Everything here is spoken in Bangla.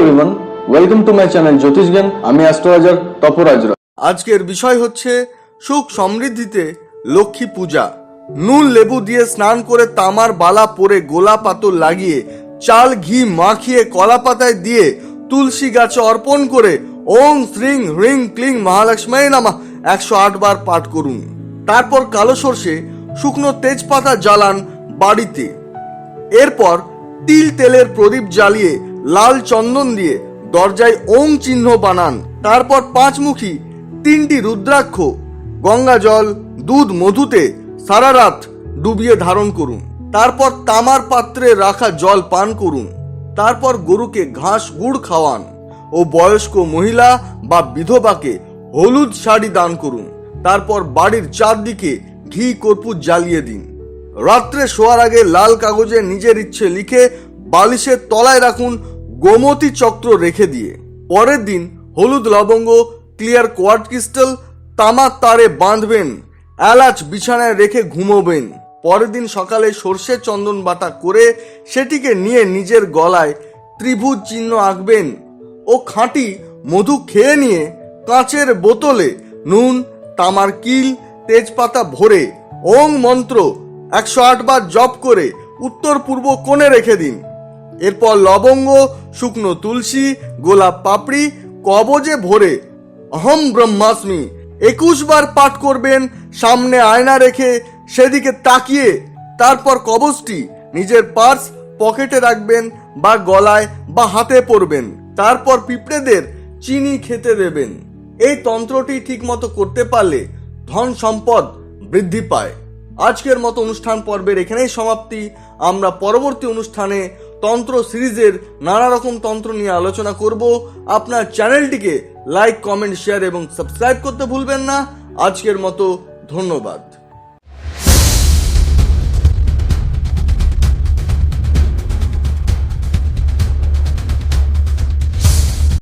ওয়েলকাম টু মাই চ্যানেল জ্যোতিষ জ্ঞান আমি অ্যাস্ট্রোলজার তপরাজ আজকের বিষয় হচ্ছে সুখ সমৃদ্ধিতে লক্ষ্মী পূজা। নুন লেবু দিয়ে স্নান করে তামার বালা পরে গোলা পাতর লাগিয়ে, চাল ঘি মাখিয়ে কলা পাতায় দিয়ে তুলসী গাছে অর্পণ করে ওং শ্রিং হ্রিং ক্লিং মহালক্ষ্মী নামা একশো আট বার পাঠ করুন। তারপর কালো সর্ষে, শুকনো তেজপাতা জ্বালান বাড়িতে। এরপর তিল তেলের প্রদীপ জ্বালিয়ে লাল চন্দন দিয়ে দরজায় ওম চিহ্ন বানান। তারপর পাঁচমুখী, তিনটি রুদ্রাক্ষ, গঙ্গা জল, দুধ মধুতে সারা রাত ডুবিয়ে ধারণ করুন। তারপর তামার পাত্রে রাখা জল পান করুন। তারপর গরুকে ঘাস, গুড় খাওয়ান ও বয়স্ক মহিলা বা বিধবাকে হলুদ শাড়ি দান করুন। তারপর বাড়ির চারদিকে ঘি, কর্পূর জ্বালিয়ে দিন। রাত্রে শোয়ার আগে লাল কাগজে নিজের ইচ্ছে লিখে বালিশের তলায় রাখুন গোমতী চক্র রেখে দিয়ে। পরের দিন হলুদ লবঙ্গ ক্লিয়ার কোয়ার্ট ক্রিস্টাল তামার তারে বাঁধবেন, এলাচ বিছানায় রেখে ঘুমোবেন। পরের দিন সকালে সর্ষে চন্দন বাটা করে সেটিকে নিয়ে নিজের গলায় ত্রিভুজ চিহ্ন আঁকবেন ও খাঁটি মধু খেয়ে নিয়ে কাঁচের বোতলে নুন, তামার কিল, তেজপাতা ভরে ওং মন্ত্র একশো আট বার জপ করে উত্তর পূর্ব কোণে রেখে দিন। এরপর লবঙ্গ, শুকনো তুলসী, গোলাপ পাপড়ি, কবজে ভরে, অহম ব্রহ্মাস্মি, একুশ বার পাঠ করবেন, সামনে আয়না রেখে সেদিকে তাকিয়ে, তারপর কবজটি নিজের পার্স পকেটে রাখবেন বা গলায় বা হাতে পরবেন, তারপর পিঁপড়েদের চিনি খেতে দেবেন। এই তন্ত্রটি ঠিকমতো করতে পারলে ধন সম্পদ বৃদ্ধি পায়। আজকের মতো অনুষ্ঠান পর্বের এখানেই সমাপ্তি। আমরা পরবর্তী অনুষ্ঠানে তন্ত্র সিরিজের নানা রকম তন্ত্র নিয়ে আলোচনা করব। আপনার চ্যানেলটিকে লাইক, কমেন্ট, শেয়ার এবং সাবস্ক্রাইব করতে ভুলবেন না। আজকের মতো ধন্যবাদ।